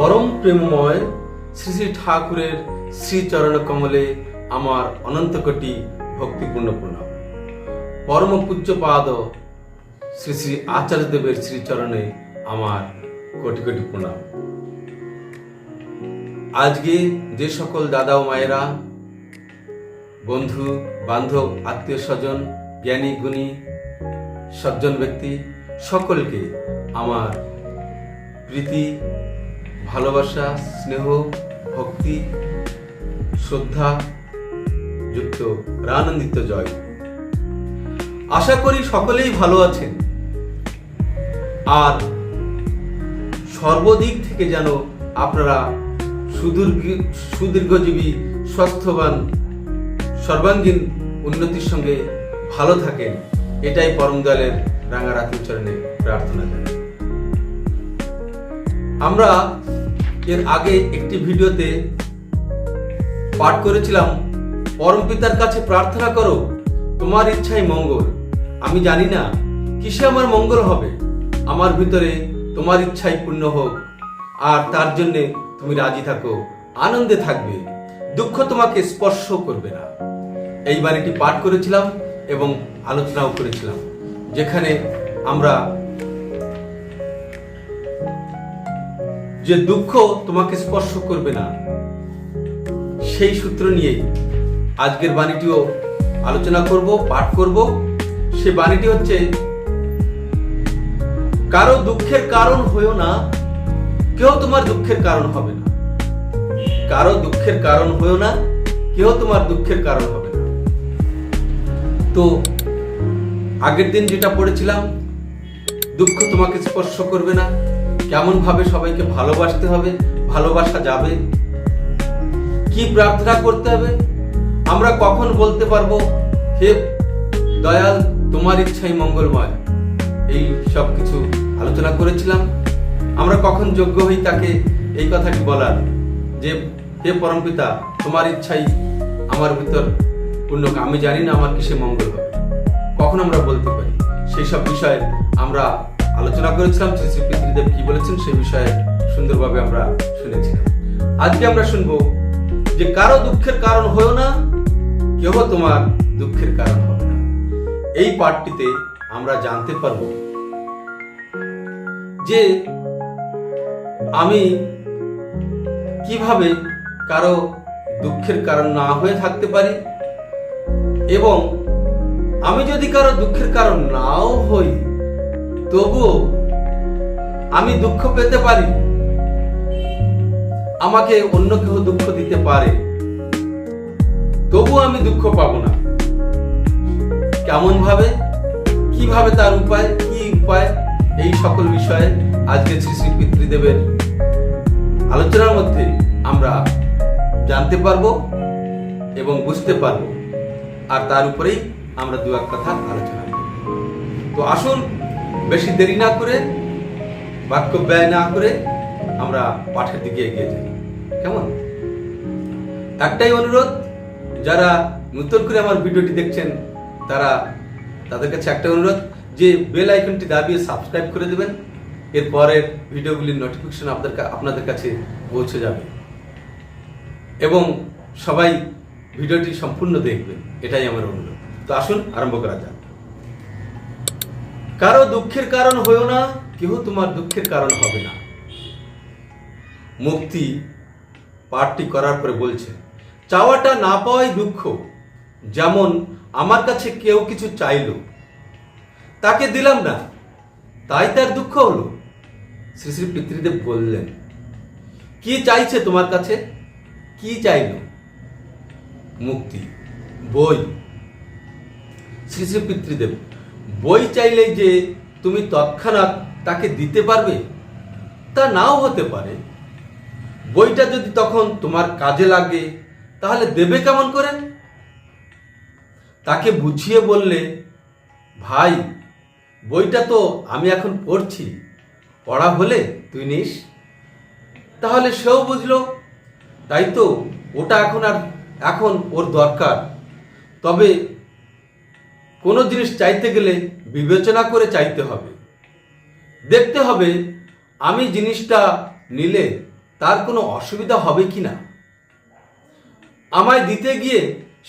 পরম প্রেমময় শ্রী শ্রী ঠাকুরের শ্রীচরণ কমলে আমার অনন্ত কোটি ভক্তিপূর্ণ প্রণাম। পরম পূজ্যপাদ শ্রী শ্রী আচার্যদেবের শ্রীচরণে আমার কোটি কোটি প্রণাম। আজকে যে সকল দাদা ও মায়েরা, বন্ধু, বান্ধব, আত্মীয় স্বজন, জ্ঞানী, গুণী, সজ্জন ব্যক্তি, সকলকে আমার প্রীতি ভালোবাসা, স্নেহ, ভক্তি, শ্রদ্ধা যুক্ত প্রানন্দিত জয়। আশা করি সকলেই ভালো আছেন। আর সর্বদিক থেকে যেন আপনারা সুদীর্ঘ, সুদীর্ঘজীবী, স্বাস্থ্যবান, সর্বাঙ্গীন উন্নতির সঙ্গে ভালো থাকেন, এটাই পরম দয়ালের রাঙারাতি চরণে প্রার্থনা জানাই। আমরা এর আগে একটি ভিডিওতে পাঠ করেছিলাম, পরম পিতার কাছে প্রার্থনা করো, তোমার ইচ্ছাই মঙ্গল। আমি জানি না কিসে আমার মঙ্গল হবে, আমার ভিতরে তোমার ইচ্ছাই পূর্ণ হোক, আর তার জন্য তুমি রাজি থাকো, আনন্দে থাকবে, দুঃখ তোমাকে স্পর্শ করবে না। এই বাণীটি পাঠ করেছিলাম এবং আলোচনাও করেছিলাম, যেখানে আমরা যে দুঃখ তোমাকে স্পর্শ করবে না। সেই সূত্র নিয়ে আজকের বাণীটিও আলোচনা করব, পাঠ করব। সে বাণীটি হচ্ছে, কারও দুঃখের কারণ হয়েও না কেউ তোমার দুঃখের কারণ হবে না। কারও দুঃখের কারণ হয়েও না কেউ তোমার দুঃখের কারণ হবে না। তো, আগের দিন যেটা পড়েছিলাম, দুঃখ তোমাকে স্পর্শ করবে না। কেমন ভাবে সবাইকে ভালোবাসতে হবে, ভালোবাসা যাবে? কি প্রার্থনা করতে হবে? আমরা কখন বলতে পারব, হে দয়াল, তোমার ইচ্ছাই মঙ্গলময় এই সব কিছু আলোচনা করেছিলাম। আমরা কখন যোগ্য হই তাকে এই কথাটি বলার? যে, হে পরমপিতা, তোমার ইচ্ছাই আমার ভিতর পূর্ণ আমি জানি না আমার কিসে মঙ্গল হবে। কখন আমরা বলতে পারি? সেই সব বিষয়ে আমরা আলোচনা করেছিলাম শ্রী পিতৃদেব কি বলেছেন সেই বিষয়ে সুন্দরভাবে আমরা শুনেছিলাম। আজকে আমরা শুনব যে কারও দুঃখের কারণ হয়েও না কেউ তোমার দুঃখের কারণ হবে না। এই পাঠটিতে আমরা জানতে পারব যে আমি কীভাবে কারও দুঃখের কারণ না হয়ে থাকতে পারি এবং আমি যদি কারও দুঃখের কারণ নাও হই তবুও আমি দুঃখ পেতে পারি। আমাকে অন্য কেউ দুঃখ দিতে পারে। তবু আমি দুঃখ পাবো না। কেমন ভাবে কীভাবে তার উপায়? কি উপায়? এই সকল বিষয়ে আজকে শ্রী শ্রী পিতৃদেবের আলোচনার মধ্যে আমরা জানতে পারব এবং বুঝতে পারব। আর তার উপরেই আমরা দু এক কথা আলোচনা তো আসুন বেশি দেরি না করে, বাক্য ব্যয় না করে আমরা পাঠের দিকে এগিয়ে যাই। কেমন? একটাই অনুরোধ, যারা নতুন করে আমার ভিডিওটি দেখছেন, তারা তাদের কাছে একটা অনুরোধ, যে বেল আইকনটি দাবিয়ে সাবস্ক্রাইব করে দেবেন, এর পরের ভিডিওগুলির নোটিফিকেশন আপনাদের আপনাদের কাছে পৌঁছে যাবে। এবং সবাই ভিডিওটি সম্পূর্ণ দেখবেন, এটাই আমার অনুরোধ। তো আসুন, আরম্ভ করা যাক। কারও দুঃখের কারণ হয়েও না কেউ তোমার দুঃখের কারণ হবে না। মুক্তি পাঠটি করার পরে বলছে, চাওয়াটা না পাওয়াই দুঃখ, যেমন আমার কাছে কেউ কিছু চাইলো, তাকে দিলাম না, তাই তার দুঃখ হলো। শ্রী শ্রী পিতৃদেব বললেন, কি চাইছে তোমার কাছে? কি চাইলো? মুক্তি, বই। শ্রী শ্রী পিতৃদেব বই চাইলে যে তুমি তৎক্ষণাৎ তাকে দিতে পারবে, তা নাও হতে পারে। বইটা যদি তখন তোমার কাজে লাগে, তাহলে দেবে কেমন করে? তাকে বুঝিয়ে বললে, ভাই, বইটা তো আমি এখন পড়ছি, পড়া হলে তুই নিস। তাহলে সেও বুঝলো, তাই তো, ওটা এখন আর, এখন ওর দরকার। তবে কোনো জিনিস চাইতে গেলে বিবেচনা করে চাইতে হবে। দেখতে হবে, আমি জিনিসটা নিলে তার কোনো অসুবিধা হবে কি না। আমায় দিতে গিয়ে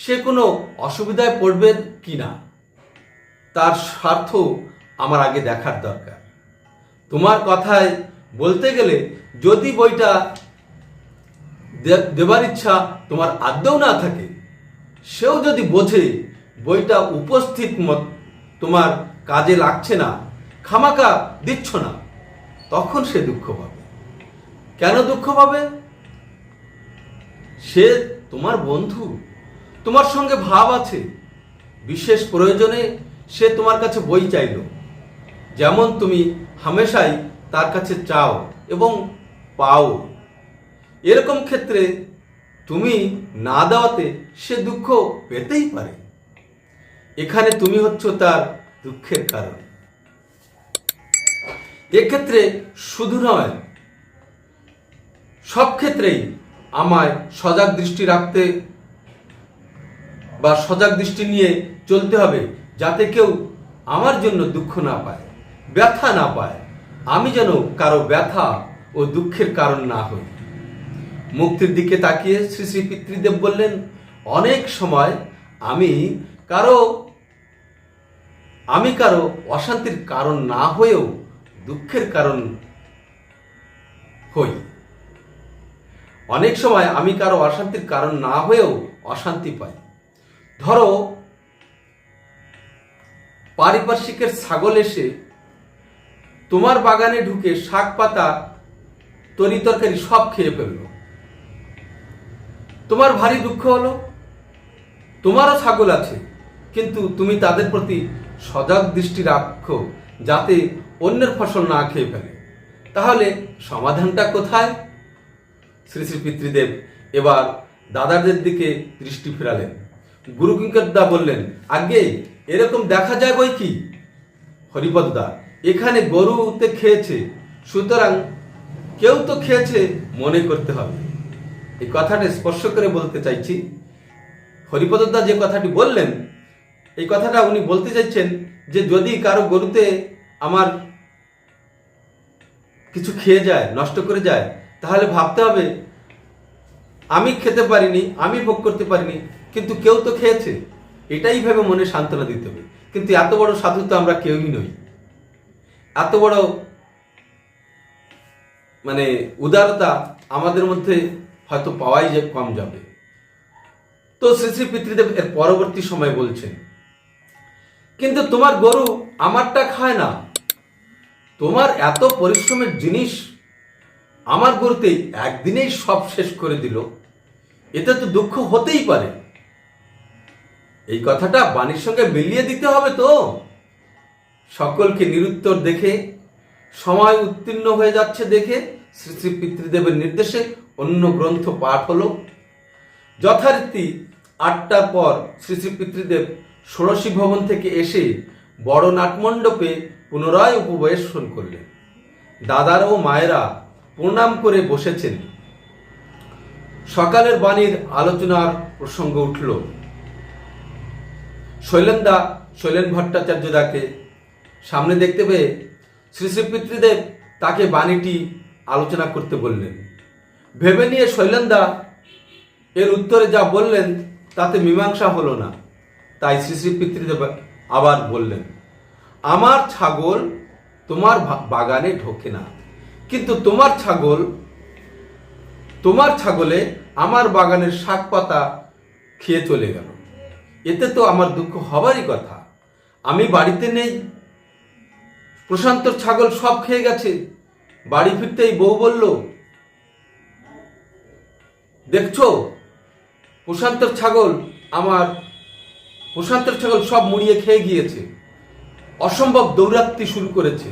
সে কোনো অসুবিধায় পড়বে কি না। তার স্বার্থ আমার আগে দেখার দরকার। তোমার কথায় বলতে গেলে যদি বইটা দেবার ইচ্ছা তোমার আদৌ না থাকে, সেও যদি বোঝে বইটা উপস্থিত মত তোমার কাজে লাগছে না, খামাকা দিচ্ছ না, তখন সে দুঃখ পাবে। কেন দুঃখ পাবে? সে তোমার বন্ধু, তোমার সঙ্গে ভাব আছে, বিশেষ প্রয়োজনে সে তোমার কাছে বই চাইল। যেমন তুমি হামেশাই তার কাছে চাও এবং পাও। এরকম ক্ষেত্রে তুমি না দেওয়াতে সে দুঃখ পেতেই পারে। এখানে তুমি হচ্ছ তার দুঃখের কারণ। এক্ষেত্রে শুধু নয়, সব ক্ষেত্রেই আমায় সজাগ দৃষ্টি রাখতে বা সজাগ দৃষ্টি নিয়ে চলতে হবে যাতে কেউ আমার জন্য দুঃখ না পায়, ব্যথা না পায়। আমি যেন কারও ব্যথা ও দুঃখের কারণ না হই। মুক্তির দিকে তাকিয়ে শ্রী শ্রী পিতৃদেব বললেন, অনেক সময় আমি কারও, আমি কারও অশান্তির কারণ না হয়েও দুঃখের কারণ হই। অনেক সময় আমি কারও অশান্তির কারণ না হয়েও অশান্তি পাই। ধরো, পারিপার্শ্বিকের ছাগল এসে তোমার বাগানে ঢুকে শাক, পাতা, তরি তরকারি সব খেয়ে ফেলল। তোমার ভারী দুঃখ হলো, তোমারও ছাগল আছে। কিন্তু তুমি তাদের প্রতি সজাগ দৃষ্টি রাখো যাতে অন্যের ফসল না খেয়ে ফেলে। তাহলে সমাধানটা কোথায়? শ্রী শ্রী পিতৃদেব এবার দাদাদের দিকে দৃষ্টি ফেরালেন। গুরু কিঙ্করদা বললেন আগে এরকম দেখা যায় বই কি? হরিপদদা, এখানে গরু গরুতে খেয়েছে, সুতরাং কেউ তো খেয়েছে মনে করতে হবে। এই কথাটা স্পর্শ করে বলতে চাইছি। হরিপদদা যে কথাটি বললেন এই কথাটা উনি বলতে চাইছেন যে যদি কারও গরুতে আমার কিছু খেয়ে যায়, নষ্ট করে যায়, তাহলে ভাবতে হবে, আমি খেতে পারিনি, আমি ভোগ করতে পারিনি, কিন্তু কেউ তো খেয়েছে। এটাই ভেবে মনে সান্ত্বনা দিতে হবে। কিন্তু এত বড় সাধু তো আমরা কেউই নই। এত বড় মানে উদারতা আমাদের মধ্যে হয়তো পাওয়াই যে কম যাবে। তো শ্রী শ্রী পিতৃদেব এর পরবর্তী সময় বলছেন কিন্তু তোমার গরু আমারটা খায় না। তোমার এত পরিশ্রমের জিনিস আমার গরুতে একদিনেই সব শেষ করে দিল। এতে তো দুঃখ হতেই পারে। এই কথাটা বাণীর সঙ্গে মিলিয়ে দিতে হবে তো। সকলকে নিরুত্তর দেখে, সময় উত্তীর্ণ হয়ে যাচ্ছে দেখে শ্রী শ্রী পিতৃদেবের নির্দেশে অন্য গ্রন্থ পাঠ হলো। যথারীতি আটটার পর শ্রী শ্রী পিতৃদেব ষোড়শী ভবন থেকে এসে বড় নাটমণ্ডপে পুনরায় উপবেশন করলেন। দাদার ও মায়েরা প্রণাম করে বসেছেন। সকালের বাণীর আলোচনার প্রসঙ্গ উঠল। শৈলেন্দা, শৈলেন ভট্টাচার্য দাকে সামনে দেখতে পেয়ে শ্রী শ্রী পিতৃদেব তাকে বাণীটি আলোচনা করতে বললেন। ভেবে নিয়ে শৈলেন্দা এর উত্তরে যা বললেন তাতে মীমাংসা হলো না। তাই শ্রী শ্রী পিতৃদেব আবার বললেন, আমার ছাগল তোমার বাগানে ঢোকে না। কিন্তু তোমার ছাগল, তোমার ছাগলে আমার বাগানের শাক পাতা খেয়ে চলে গেল। এতে তো আমার দুঃখ হবারই কথা। আমি বাড়িতে নেই। প্রশান্তর ছাগল সব খেয়ে গেছে। বাড়ি ফিরতেই বউ বলল, দেখছ প্রশান্তর ছাগল আমার প্রশান্তর ছাগল সব মুড়িয়ে খেয়ে গিয়েছে। অসম্ভব দৌরাত্মি শুরু করেছে।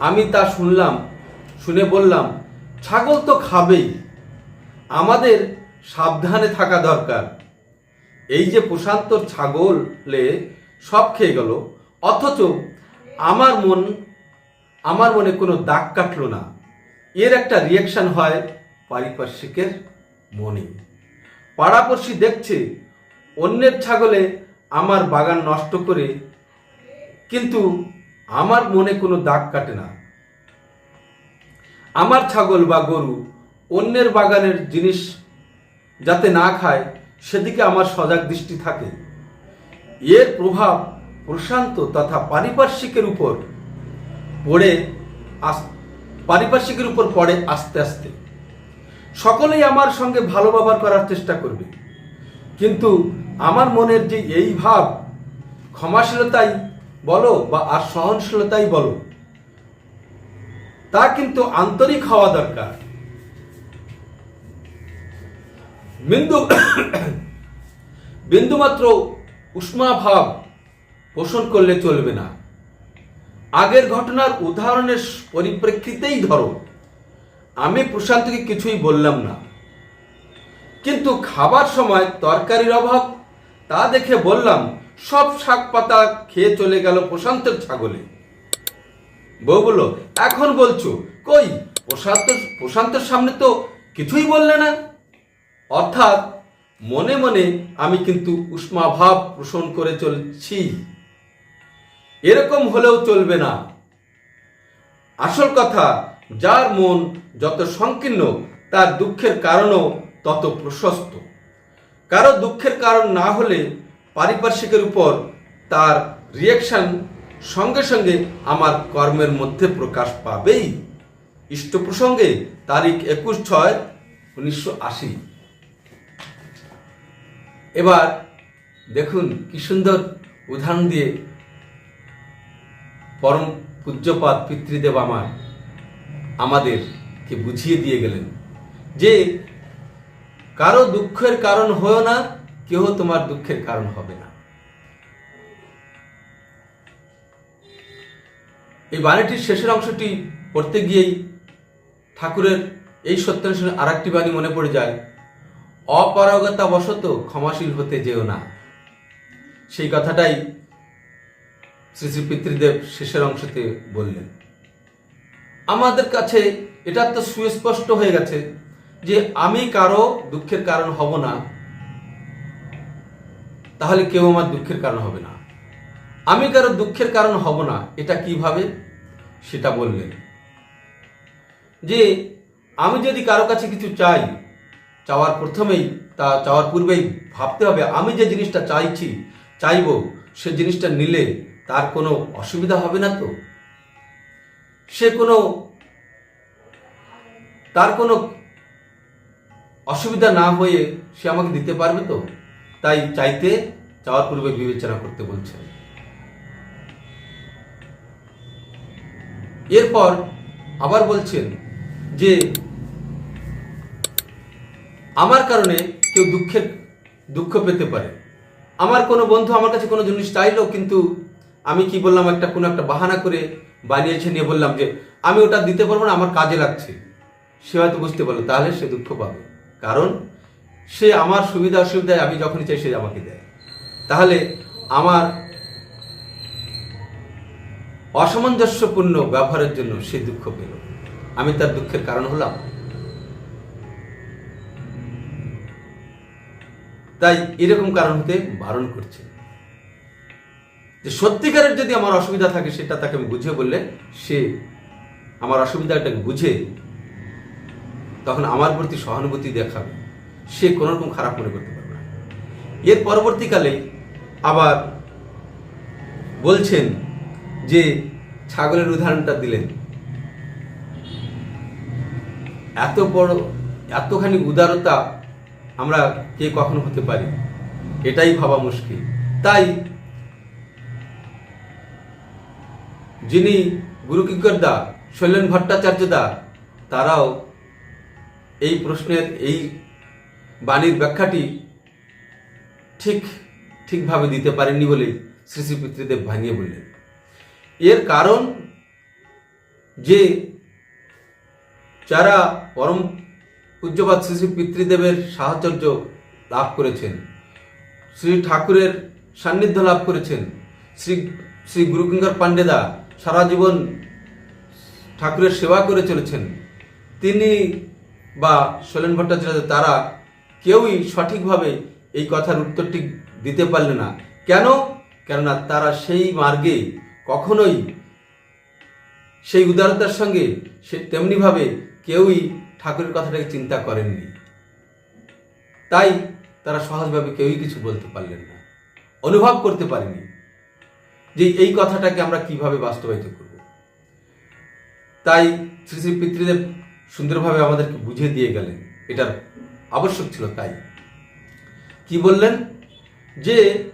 আমি তা শুনলাম, শুনে বললাম, ছাগল তো খাবেই। আমাদের সাবধানে থাকা দরকার। এই যে প্রশান্তর ছাগলে সব খেয়ে গেল, অথচ আমার মন, আমার মনে কোনো দাগ কাটলো না। এর একটা রিয়াকশন হয় পারিপার্শ্বিকের মনে। পাড়াপড়শি দেখছে অন্যের ছাগলে আমার বাগান নষ্ট করে, কিন্তু আমার মনে কোনো দাগ কাটে না। আমার ছাগল বা গরু অন্যের বাগানের জিনিস যাতে না খায়, সেদিকে আমার সজাগ দৃষ্টি থাকে। এর প্রভাব প্রশান্ত তথা পারিপার্শ্বিকের উপর পড়ে আস, পারিপার্শ্বিকের উপর পড়ে আস্তে আস্তে। সকলেই আমার সঙ্গে ভালো ব্যবহার করার চেষ্টা করবে। কিন্তু আমার মনের যে এই ভাব, ক্ষমাশীলতাই বলো বা আর সহনশীলতাই বলো, তা কিন্তু আন্তরিক হওয়া দরকার। বিন্দু, বিন্দুমাত্র উষ্মাভাব পোষণ করলে চলবে না। আগের ঘটনার উদাহরণের পরিপ্রেক্ষিতেই ধরো, আমি প্রশান্তকে কিছুই বললাম না। কিন্তু খাবার সময় তরকারির অভাব তা দেখে বললাম, সব শাক পাতা খেয়ে চলে গেল প্রশান্তের ছাগলে। বউ বলল, এখন বলছো, কই? প্রশান্ত, প্রশান্তের সামনে তো কিছুই বললে না। অর্থাৎ মনে মনে আমি কিন্তু উষ্মাভাব পোষণ করে চলছি। এরকম হলেও চলবে না। আসল কথা, যার মন যত সংকীর্ণ, তার দুঃখের কারণও তত প্রশস্ত। কারও দুঃখের কারণ না হলে পারিপার্শ্বিকের উপর তার রিয়াকশন সঙ্গে সঙ্গে আমার কর্মের মধ্যে প্রকাশ পাবেই। ইষ্ট প্রসঙ্গে তারিখ একুশ ছয় উনিশশো আশি। এবার দেখুন কি সুন্দর উদাহরণ দিয়ে পরম পূজ্যপাত পিতৃদেব আমার, আমাদেরকে বুঝিয়ে দিয়ে গেলেন যে কারও দুঃখের কারণ হয়েও না কেউ তোমার দুঃখের কারণ হবে না। এই বাণীটির শেষের অংশটি পড়তে গিয়েই ঠাকুরের এই সত্যানুষ্ঠানে আর একটি বাণী মনে পড়ে যায় অপারগতা বশত ক্ষমাশীল হতে যেও না। সেই কথাটাই শ্রী শ্রী পিতৃদেব শেষের অংশতে বললেন। আমাদের কাছে এটা তো সুস্পষ্ট হয়ে গেছে যে আমি কারও দুঃখের কারণ হব না, তাহলে কেউ আমার দুঃখের কারণ হবে না। আমি কারও দুঃখের কারণ হব না, এটা কীভাবে? সেটা বললেন। যে আমি যদি কারও কাছে কিছু চাই, চাওয়ার প্রথমেই তা, চাওয়ার পূর্বেই ভাবতে হবে, আমি যে জিনিসটা চাইছি, চাইব, সে জিনিসটা নিলে তার কোনো অসুবিধা হবে না তো? সে কোনো, তার কোনো অসুবিধা না হয়ে সে আমাকে দিতে পারবে তো? তাই চাইতে চাওয়ার পূর্বে বিবেচনা করতে বলছেন এরপর আবার বলছেন যে, আমার কারণে কেউ দুঃখের, দুঃখ পেতে পারে। আমার কোনো বন্ধু আমার কাছে কোনো জিনিস চাইলো, কিন্তু আমি কি বললাম একটা, কোনো একটা বাহানা করে বানিয়েছে নিয়ে বললাম যে, আমি ওটা দিতে পারব না, আমার কাজে লাগছে। সে হয়তো বুঝতে পারল, তাহলে সে দুঃখ পাবে। কারণ সে আমার সুবিধা অসুবিধায় আমি যখনই চাই সে আমাকে দেয়। তাহলে আমার অসামঞ্জস্যপূর্ণ ব্যবহারের জন্য সে দুঃখ পেল। আমি তার দুঃখের কারণ হলাম। তাই এরকম কারণ হতে বারণ করছে। যে সত্যিকারের যদি আমার অসুবিধা থাকে, সেটা তাকে আমি বুঝে বললে সে আমার অসুবিধাটাকে বুঝে তখন আমার প্রতি সহানুভূতি দেখাবে। সে কোনো রকম খারাপ মনে করতে পারবে না। এর পরবর্তীকালে আবার বলছেন যে ছাগলের উদাহরণটা দিলেন। এত বড়, এতখানি উদারতা আমরা কে কখনো হতে পারি? এটাই ভাবা মুশকিল। তাই যিনি গুরু কিঙ্কর দা শৈলেন ভট্টাচার্য দা তারাও এই প্রশ্নের এই বাণীর ব্যাখ্যাটি ঠিক, ঠিকভাবে দিতে পারেননি বলেই শ্রী শ্রী পিতৃদেব ভাঙিয়ে বললেন। এর কারণ যে যারা পরম পূজ্যপাত শ্রী শ্রী পিতৃদেবের সাহচর্য লাভ করেছেন, শ্রী ঠাকুরের সান্নিধ্য লাভ করেছেন, শ্রী শ্রী গুরুকিঙ্কর পাণ্ডেদা সারা জীবন ঠাকুরের সেবা করে চলেছেন, তিনি বা শৈলেন ভট্টাচার্য, তারা কেউই সঠিকভাবে এই কথার উত্তরটি দিতে পারলে না। কেন? কেননা তারা সেই মার্গে কখনোই সেই উদারতার সঙ্গে সে তেমনিভাবে কেউই ঠাকুরের কথাটাকে চিন্তা করেননি। তাই তারা সহজভাবে কেউই কিছু বলতে পারলেন না, অনুভব করতে পারেনি যে এই কথাটাকে আমরা কীভাবে বাস্তবায়িত করব। তাই শ্রী শ্রী পিতৃদেব সুন্দরভাবে আমাদেরকে বুঝিয়ে দিয়ে গেলেন এটার আবশ্যক ছিল তাই। কি বললেন? যে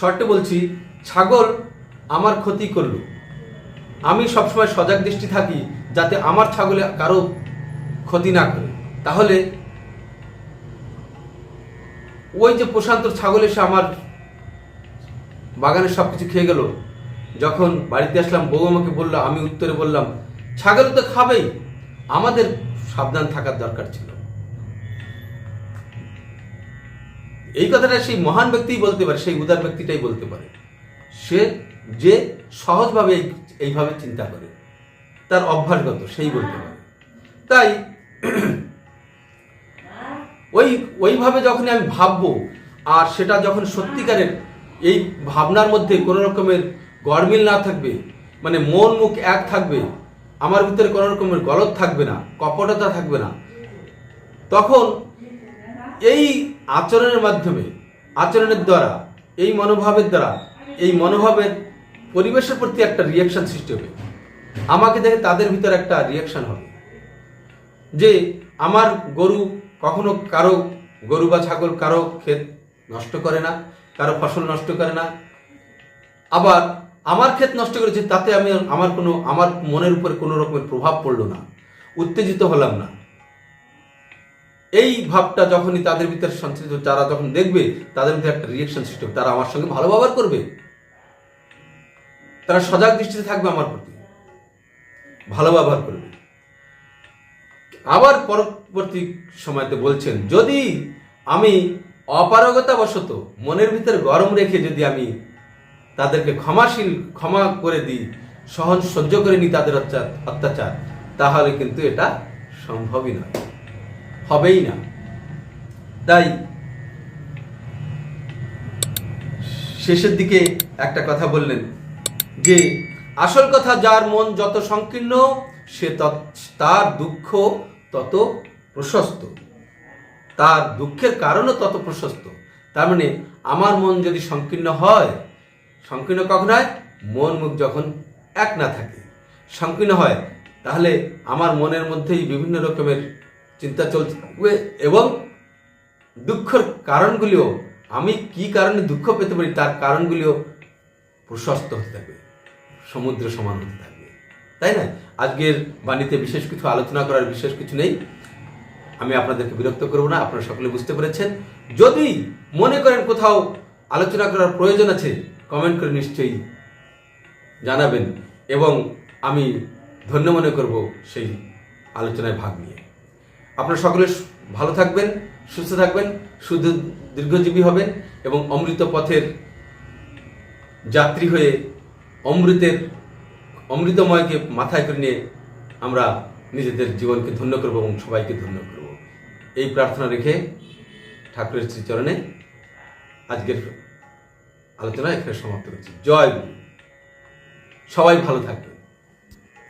শর্টে বলছি, ছাগল আমার ক্ষতি করল। আমি সবসময় সজাগ দৃষ্টি থাকি যাতে আমার ছাগলে কারও ক্ষতি না করে। তাহলে, ওই যে প্রশান্ত ছাগল এসে আমার বাগানের সব কিছু খেয়ে গেল। যখন বাড়িতে আসলাম, বউ আমাকে বলল, আমি উত্তরে বললাম, ছাগল তো খাবেই। আমাদের সাবধান থাকার দরকার ছিল। এই কথাটা সেই মহান ব্যক্তিই বলতে পারে, সেই উদার ব্যক্তিটাই বলতে পারে। সে যে সহজভাবে এই- এইভাবে চিন্তা করে, তার অভ্যাসগত সেই বলতে পারে। তাই ওই, ওইভাবে যখন আমি ভাববো, আর সেটা যখন সত্যিকারের এই ভাবনার মধ্যে কোনো রকমের গরমিল না থাকবে মানে মন মুখ এক থাকবে আমার ভিতরে কোনো রকমের গলত থাকবে না, কপটতা থাকবে না। তখন এই আচরণের মাধ্যমে, আচরণের দ্বারা, এই মনোভাবের দ্বারা, এই মনোভাবের পরিবেশের প্রতি একটা রিয়াকশন সৃষ্টি হবে। আমাকে দেখে তাদের ভিতরে একটা রিয়াকশন হবে। যে আমার গরু কখনো কারও গরু বা ছাগল কারও ক্ষেত নষ্ট করে না, কারও ফসল নষ্ট করে না। আবার আমার ক্ষেত নষ্ট করেছে, তাতে আমি আমার কোনো, আমার মনের উপরে কোনো রকমের প্রভাব পড়ল না, উত্তেজিত হলাম না। এই ভাবটা যখনই তাদের ভিতরে সঞ্চালিত তারা যখন দেখবে, তাদের ভিতরে একটা রিয়েকশন সৃষ্টি হবে, তারা আমার সঙ্গে ভালো ব্যবহার করবে। তারা সজাগ দৃষ্টিতে থাকবে আমার প্রতি, ভালো ব্যবহার করবে। আবার পরবর্তী সময়তে বলছেন, যদি আমি অপারগতাবশত মনের ভিতরে গরম রেখে যদি আমি তাদেরকে ক্ষমাশীল, ক্ষমা করে দিই, সহজ সহ্য করে নিই তাদের অত্যাচার- তাহলে কিন্তু এটা সম্ভবই নয়। হবেই না। তাই শেষের দিকে একটা কথা বললেন, যে আসল কথা যার মন যত সংকীর্ণ, সে তার দুঃখ তত প্রশস্ত। তার দুঃখের কারণও তত প্রশস্ত। তার মানে আমার মন যদি সংকীর্ণ হয় সংকীর্ণ কখন হয়? মন মুখ যখন এক না থাকে। সংকীর্ণ হয়, তাহলে আমার মনের মধ্যেই বিভিন্ন রকমের চিন্তা চলতে থাকবে এবং দুঃখের কারণগুলিও, আমি কি কারণে দুঃখ পেতে পারি, তার কারণগুলিও প্রশস্ত হতে থাকবে, সমুদ্র সমান হতে থাকবে। তাই না? আজকের বাণীতে বিশেষ কিছু আলোচনা করার বিশেষ কিছু নেই। আমি আপনাদেরকে বিরক্ত করব না, আপনারা সকলে বুঝতে পেরেছেন। যদি মনে করেন কোথাও আলোচনা করার প্রয়োজন আছে কমেন্ট করে নিশ্চয়ই জানাবেন এবং আমি ধন্য মনে করব সেই আলোচনায় ভাগ নিয়ে। আপনারা সকলে ভালো থাকবেন, সুস্থ থাকবেন শুধু দীর্ঘজীবী হবেন এবং অমৃত পথের যাত্রী হয়ে অমৃতের, অমৃতময়কে মাথায় করে নিয়ে আমরা নিজেদের জীবনকে ধন্য করব এবং সবাইকে ধন্য করব। এই প্রার্থনা রেখে ঠাকুরের শ্রীচরণে আজকের আলোচনা এখানে সমাপ্ত করছি। জয় গুরু। সবাই ভালো থাকবে